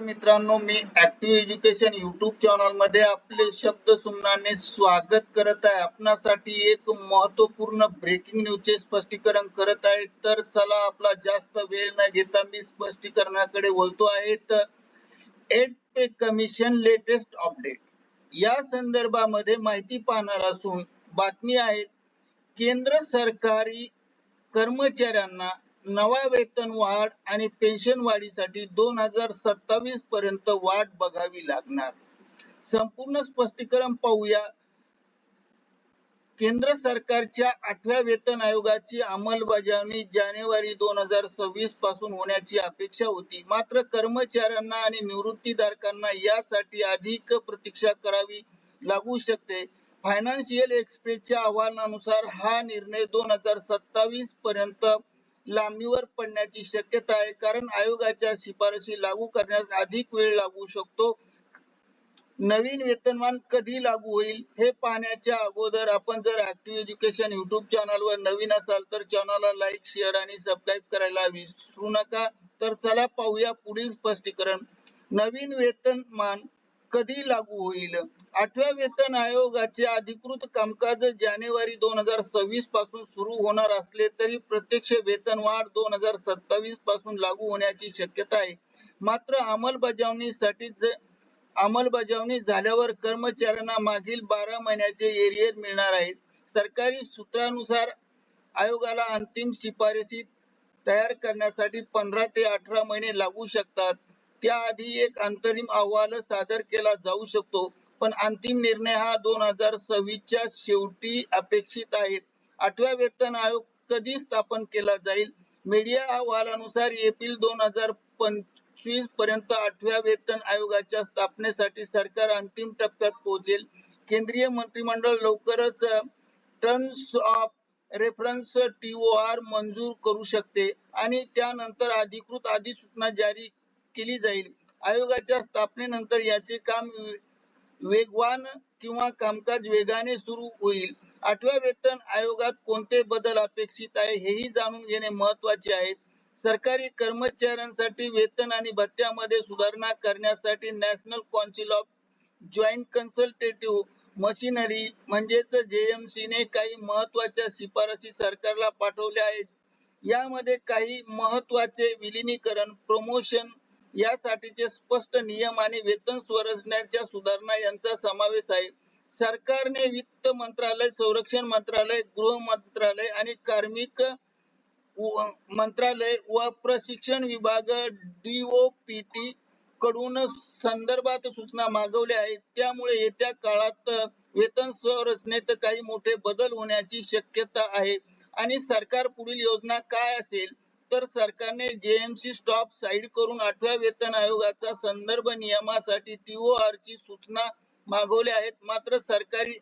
मित्रांनो मी active education YouTube चॅनलमध्ये आपले शब्द सुमनाने स्वागत करत आहे. आपणासाठी एक महत्त्वपूर्ण ब्रेकिंग न्यूजचे स्पष्टीकरण करत आहे. तर चला आपला जास्त वेळ न घेता मी स्पष्टीकरणाकडे बोलतो आहे. तर eighth pay commission latest update या संदर्भामध्ये माहिती पाहणार असून बातमी आहे केंद्र सरकारी कर्मचाऱ्यांना नवा वेतन वाढ आणि पेन्शन वाढीसाठी दोन हजार सत्तावीस पर्यंत वाट बघावी लागणार. संपूर्ण स्पष्टीकरण पाहूया. केंद्र सरकारच्या आठव्या वेतन आयोगाची अंमलबजावणी जानेवारी दोन हजार सव्वीसपासून होण्याची अपेक्षा होती. मात्र कर्मचाऱ्यांना आणि निवृत्तीधारकांना यासाठी अधिक प्रतीक्षा करावी लागू शकते. फायनान्शियल एक्सप्रेसच्या अहवालानुसार हा निर्णय दोन हजार सत्तावीस पर्यंत लांबणीवर पडण्याची शक्यता आहे. कारण आयोगाच्या शिफारशी लागू करण्यास अधिक वेळ लागू शकतो. नवीन वेतनमान कधी लागू होईल हे पाहण्याच्या अगोदर आपण जर ऍक्टिव्ह एज्युकेशन युट्यूब चॅनलवर नवीन असाल तर चॅनलला लाईक शेअर आणि सबस्क्राईब करायला विसरू नका. तर चला पाहूया पुढील स्पष्टीकरण. नवीन वेतनमान कधी लागू होईल? आठव्या वेतन आयोगाचे अधिकृत कामकाज जानेवारी दोन हजार सव्वीसपासून सुरू होणार असले तरी प्रत्यक्ष वेतन वाढ दोन हजार सत्तावीसपासून लागू होण्याची शक्यता आहे. मात्र अंमलबजावणीसाठी अंमलबजावणी झाल्यावर कर्मचाऱ्यांना मागील बारा महिन्याचे एरियर मिळणार आहेत सरकारी सूत्रानुसार आयोगाला अंतिम शिफारशी तयार करण्यासाठी पंधरा ते अठरा महिने लागू शकतात. त्याआधी एक अंतरिम अहवाल सादर केला जाऊ शकतो. पण अंतिम निर्णय हा दोन हजार सव्वीसच्या शेवटी अपेक्षित आहे. आठव्या वेतन आयोग कधी स्थापन केला जाईल? मीडिया अहवालानुसार एप्रिल दोन हजार पंचवीसपर्यंत आठव्या वेतन आयोगाच्या स्थापनेसाठी सरकार अंतिम टप्प्यात पोहोचेल. केंद्रीय मंत्रिमंडळ लवकरच टर्म्स ऑफ रेफरन्स टीओआर मंजूर करू शकते आणि त्यानंतर अधिकृत अधिसूचना जारी केली जाईल. आयोगाच्या स्थापनेनंतर याचे काम वेगवान किंवा कामकाज वेगाने सुरू होईल. आठव्या वेतन आयोगात कोणते बदल अपेक्षित आहे हेही जाणून घेणे महत्त्वाचे आहे. सरकारी कर्मचाऱ्यांसाठी वेतन आणि भत्त्यामध्ये सुधारणा करण्यासाठी national council of joint consultative machinery म्हणजेच जेएमसी ने काही महत्त्वाच्या शिफारसी सरकारला पाठवल्या आहेत. यामध्ये काही महत्त्वाचे विलिनीकरण प्रमोशन यासाठीचे स्पष्ट नियम आणि वेतन संरचनेच्या सुधारणा यांचा समावेश आहे. सरकारने वित्त मंत्रालय संरक्षण मंत्रालय गृह मंत्रालय आणि कार्मिक मंत्रालय व प्रशिक्षण विभाग डीओपीटी कडून संदर्भात सूचना मागवल्या आहेत. त्यामुळे येत्या काळात वेतन संरचनेत काही मोठे बदल होण्याची शक्यता आहे. आणि सरकार पुढील योजना काय असेल? तर सरकारने जेएमसी स्टॉप साईड करून आठव्या वेतन आयोगाचा संदर्भ नियमासाठी टीओआर ची सूचना मागवल्या आहेत. मात्र सरकारी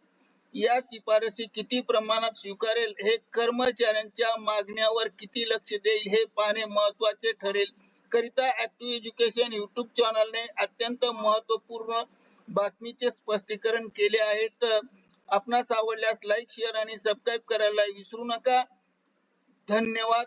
या शिफारसी किती प्रमाणात स्वीकारेल हे कर्मचाऱ्यांच्या मागण्यावर किती लक्ष देईल हे पाहणे महत्त्वाचे ठरेल. करिता ऍक्टिव्ह एज्युकेशन युट्यूब चॅनलने अत्यंत महत्त्वपूर्ण बातमीचे स्पष्टीकरण केले आहे. तर आपणास आवडल्यास लाईक शेअर आणि सबस्क्राईब करायला विसरू नका. धन्यवाद.